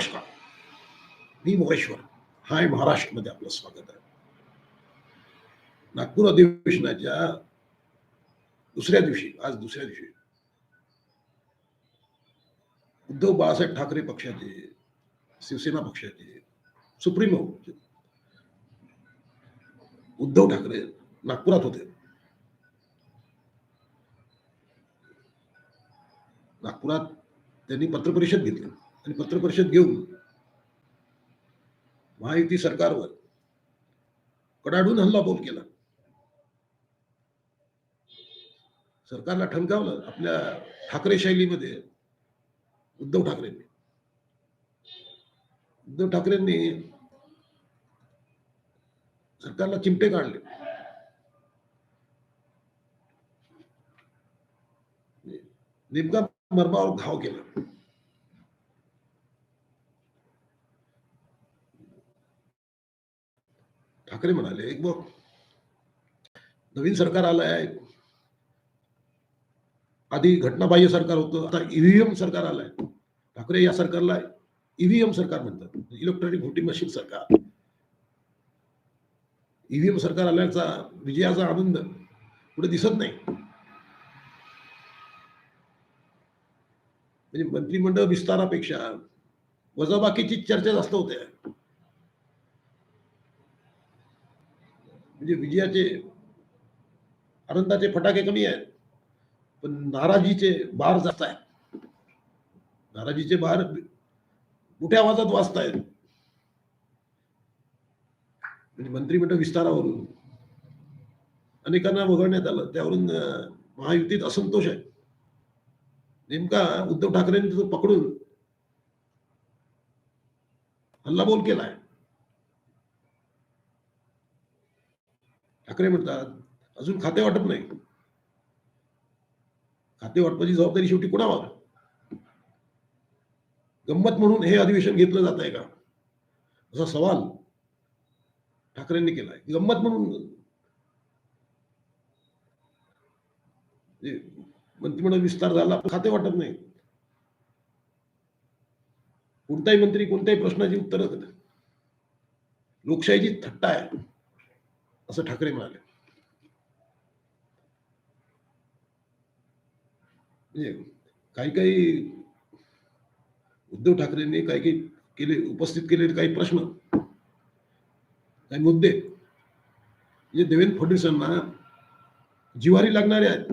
नमस्कार मी मोगेश्वर हाय महाराष्ट्रमध्ये आपलं स्वागत आहे. नागपूर अधिवेशनाच्या दुसऱ्या दिवशी आज दुसऱ्या दिवशी. उद्धव बाळासाहेब ठाकरे पक्षाचे शिवसेना पक्षाचे सुप्रीमो उद्धव ठाकरे नागपुरात होते. नागपुरात त्यांनी पत्रपरिषद घेतली. आणि पत्रपरिषद घेऊन महायुती सरकारवर कडाडून हल्ला बोल केला. सरकारला ठणकावलं आपल्या ठाकरे शैलीमध्ये उद्धव ठाकरेंनी. उद्धव ठाकरेंनी सरकारला चिमटे काढले. नेमका मर्मावर घाव केला. ठाकरे म्हणाले एक बघ नवीन सरकार आलंय. आहे आधी घटनाबाह्य सरकार होतं आता ईव्हीएम सरकार आलंय. ठाकरे या सरकारला ईव्हीएम सरकार म्हणतात इलेक्ट्रॉनिक व्होटिंग मशीन सरकार. ईव्हीएम सरकार आल्याचा विजयाचा आनंद पुढे दिसत नाही. म्हणजे मंत्रिमंडळ विस्तारापेक्षा वजाबाकीची चर्चा जास्त होते. म्हणजे विजयाचे आनंदाचे फटाके कमी आहेत पण नाराजीचे बार जात आहेत. नाराजीचे बार मोठ्या आवाजात वाचतायत म्हणजे मंत्रिमंडळ विस्तारावरून अनेकांना वगळण्यात आलं त्यावरून महायुतीत असंतोष आहे. नेमका उद्धव ठाकरेंनी तो पकडून हल्लाबोल केलाय. ठाकरे म्हणतात अजून खाते वाटप नाही. खाते वाटपाची जबाबदारी शेवटी कुणावर? गंमत म्हणून हे अधिवेशन घेतलं जात आहे का? असा सवाल ठाकरेंनी केलाय. गंमत म्हणून मंत्रिमंडळ विस्तार झाला पण खाते वाटत नाही. कोणताही मंत्री कोणत्याही प्रश्नाची उत्तर लोकशाहीची थट्टा आहे. असं ठाकरे म्हणाले. म्हणजे काही काही उद्धव ठाकरेंनी काही काही केले उपस्थित केलेले काही प्रश्न काही मुद्दे म्हणजे देवेंद्र फडणवीसांना जिवारी लागणारे आहेत.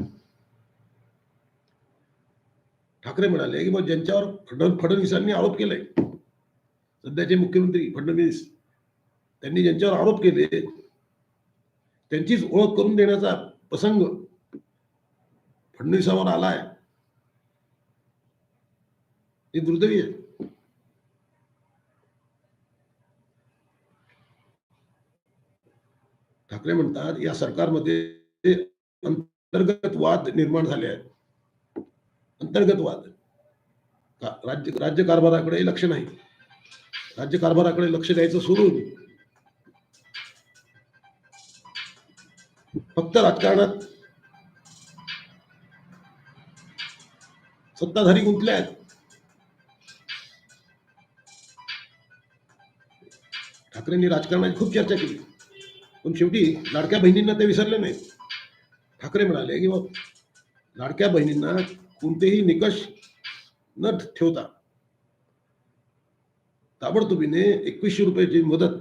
ठाकरे म्हणाले की मग ज्यांच्यावर फडणवीसांनी आरोप केलाय सध्याचे मुख्यमंत्री फडणवीस त्यांनी ज्यांच्यावर आरोप केले त्यांचीच ओळख करून देण्याचा प्रसंग फडणवीसावर आलाय. हे दुर्दैवी आहे. ठाकरे म्हणतात या सरकारमध्ये अंतर्गत वाद निर्माण झाले आहेत. अंतर्गत वाद राज्य राज्य कारभाराकडे लक्ष नाही. राज्य कारभाराकडे लक्ष द्यायचं सोडून फक्त राजकारणात. सत्ताधारी गुंतले आहेत. ठाकरेंनी राजकारणाची खूप चर्चा केली. पण शेवटी लाडक्या बहिणींना ते विसरले नाही ठाकरे म्हणाले की बाबा लाडक्या बहिणींना कोणतेही निकष न ठेवता ताबडतोबीने एकवीसशे रुपयाची मदत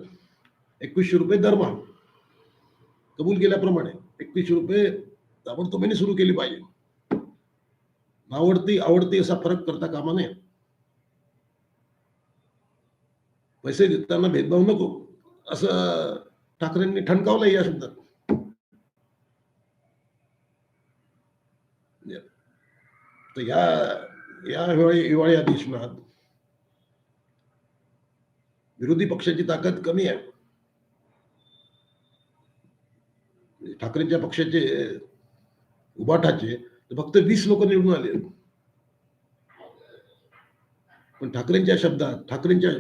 एकवीसशे रुपये दरमहा कबूल केल्याप्रमाणे. एकतीसशे रुपये ताबडतोबीने सुरू केली पाहिजे. आवडती आवडती असा फरक करता कामा नये. पैसे देताना भेदभाव नको. असं ठाकरेंनी ठणकावलं या शब्दात. तर या या हिवाळी हिवाळी अधिवेशनात विरोधी पक्षाची ताकद कमी आहे. ठाकरेंच्या पक्षाचे उबाठाचे फक्त वीस लोक निवडून आले. पण ठाकरेंच्या शब्दात ठाकरेंच्या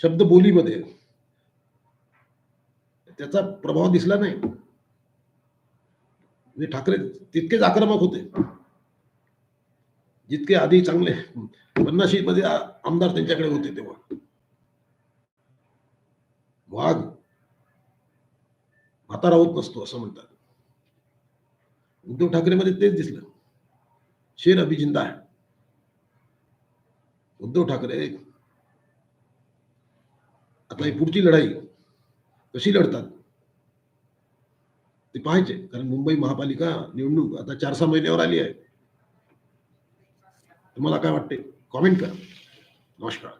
शब्द बोलीमध्ये त्याचा प्रभाव दिसला नाही. म्हणजे ठाकरे तितकेच आक्रमक होते. जितके आधी चांगले पन्नाशी मध्ये आमदार त्यांच्याकडे होते तेव्हा. वाघ म्हातारा होत नसतो असं म्हणतात. उद्धव ठाकरेमध्ये तेच दिसलं. शेर अभि ज़िंदा आहे. उद्धव ठाकरे आता ही पुढची लढाई कशी लढतात? ते पाहायचे. कारण मुंबई महापालिका निवडणूक आता चार सहा महिन्यावर आली आहे. तुम्हाला काय वाटते? कॉमेंट करा. नमस्कार.